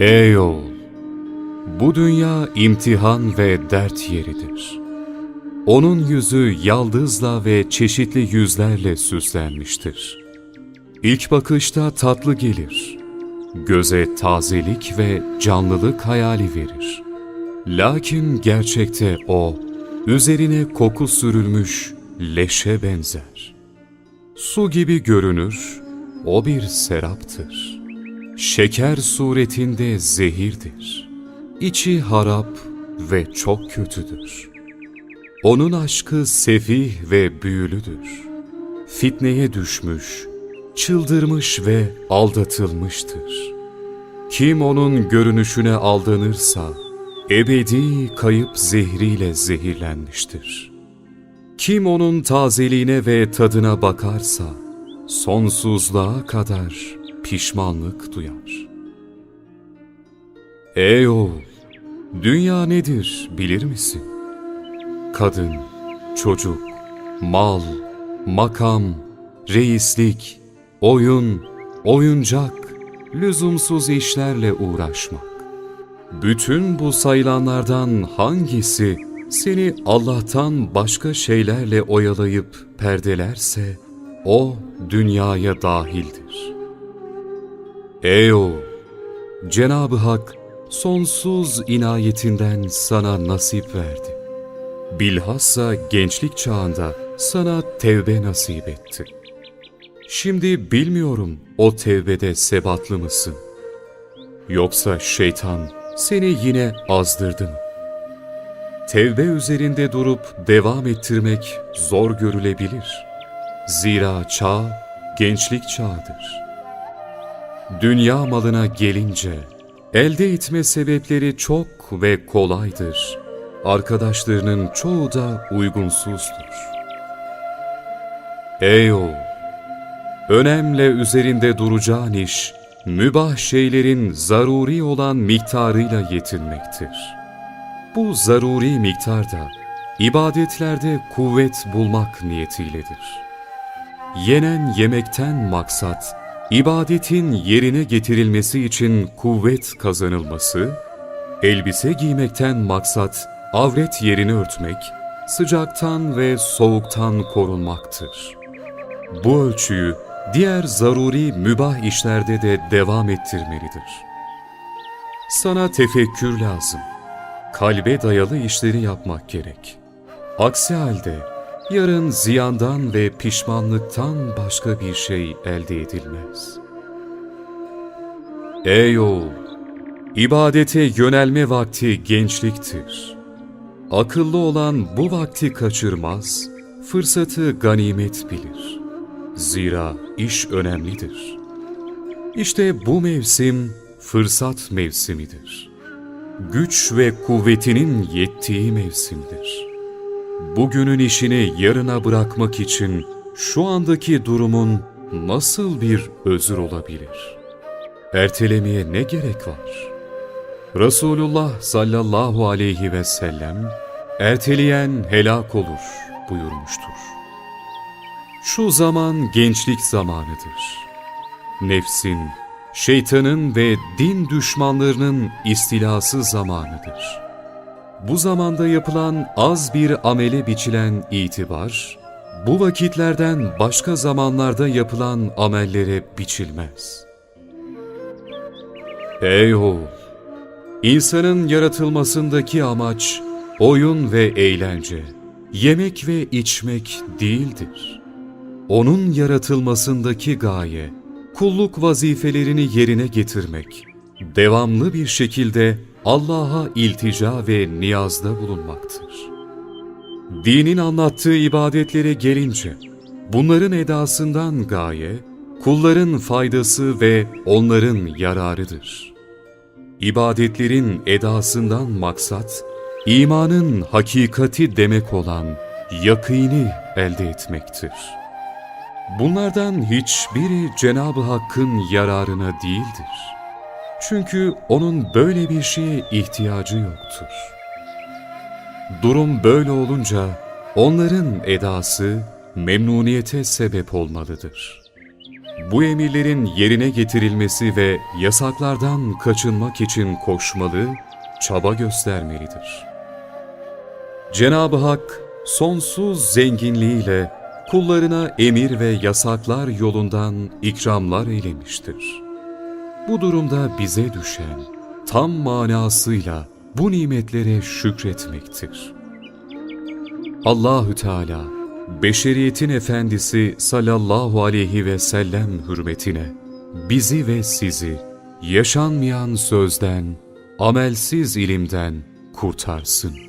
Ey oğul! Bu dünya imtihan ve dert yeridir. Onun yüzü yaldızla ve çeşitli yüzlerle süslenmiştir. İlk bakışta tatlı gelir. Göze tazelik ve canlılık hayali verir. Lakin gerçekte o, üzerine koku sürülmüş leşe benzer. Su gibi görünür, o bir seraptır. Şeker suretinde zehirdir. İçi harap ve çok kötüdür. Onun aşkı sefih ve büyülüdür. Fitneye düşmüş, çıldırmış ve aldatılmıştır. Kim onun görünüşüne aldanırsa, ebedi kayıp zehriyle zehirlenmiştir. Kim onun tazeliğine ve tadına bakarsa, sonsuzluğa kadar pişmanlık duyar. Ey oğul! Dünya nedir bilir misin? Kadın, çocuk, mal, makam, reislik, oyun, oyuncak, lüzumsuz işlerle uğraşmak. Bütün bu sayılanlardan hangisi seni Allah'tan başka şeylerle oyalayıp perdelerse o dünyaya dahildir. Ey oğul! Cenab-ı Hak sonsuz inayetinden sana nasip verdi. Bilhassa gençlik çağında sana tevbe nasip etti. Şimdi bilmiyorum o tevbede sebatlı mısın? Yoksa şeytan seni yine azdırdı mı? Tevbe üzerinde durup devam ettirmek zor görülebilir. Zira çağ gençlik çağıdır. Dünya malına gelince elde etme sebepleri çok ve kolaydır. Arkadaşlarının çoğu da uygunsuzdur. Ey oğul! Önemle üzerinde duracağın iş, mübah şeylerin zaruri olan miktarıyla yetinmektir. Bu zaruri miktarda, ibadetlerde kuvvet bulmak niyetiyledir. Yenen yemekten maksat, ibadetin yerine getirilmesi için kuvvet kazanılması, elbise giymekten maksat avret yerini örtmek, sıcaktan ve soğuktan korunmaktır. Bu ölçüyü diğer zaruri mübah işlerde de devam ettirmelidir. Sana tefekkür lazım. Kalbe dayalı işleri yapmak gerek. Aksi halde yarın ziyandan ve pişmanlıktan başka bir şey elde edilmez. Ey oğul! İbadete yönelme vakti gençliktir. Akıllı olan bu vakti kaçırmaz, fırsatı ganimet bilir. Zira iş önemlidir. İşte bu mevsim fırsat mevsimidir. Güç ve kuvvetinin yettiği mevsimdir. Bugünün işini yarına bırakmak için şu andaki durumun nasıl bir özür olabilir? Ertelemeye ne gerek var? Resulullah sallallahu aleyhi ve sellem, erteleyen helak olur buyurmuştur. Şu zaman gençlik zamanıdır. Nefsin, şeytanın ve din düşmanlarının istilası zamanıdır. Bu zamanda yapılan az bir amele biçilen itibar, bu vakitlerden başka zamanlarda yapılan amellere biçilmez. Ey oğul! İnsanın yaratılmasındaki amaç oyun ve eğlence, yemek ve içmek değildir. Onun yaratılmasındaki gaye, kulluk vazifelerini yerine getirmek, devamlı bir şekilde Allah'a iltica ve niyazda bulunmaktır. Dinin anlattığı ibadetlere gelince, bunların edasından gaye, kulların faydası ve onların yararıdır. İbadetlerin edasından maksat, imanın hakikati demek olan yakini elde etmektir. Bunlardan hiçbiri Cenab-ı Hakk'ın yararına değildir. Çünkü onun böyle bir şeye ihtiyacı yoktur. Durum böyle olunca onların edası memnuniyete sebep olmalıdır. bu emirlerin yerine getirilmesi ve yasaklardan kaçınmak için koşmalı, çaba göstermelidir. Cenab-ı Hak sonsuz zenginliğiyle kullarına emir ve yasaklar yolundan ikramlar eylemiştir. Bu durumda bize düşen tam manasıyla bu nimetlere şükretmektir. Allahü Teala beşeriyetin efendisi sallallahu aleyhi ve sellem hürmetine bizi ve sizi yaşanmayan sözden, amelsiz ilimden kurtarsın.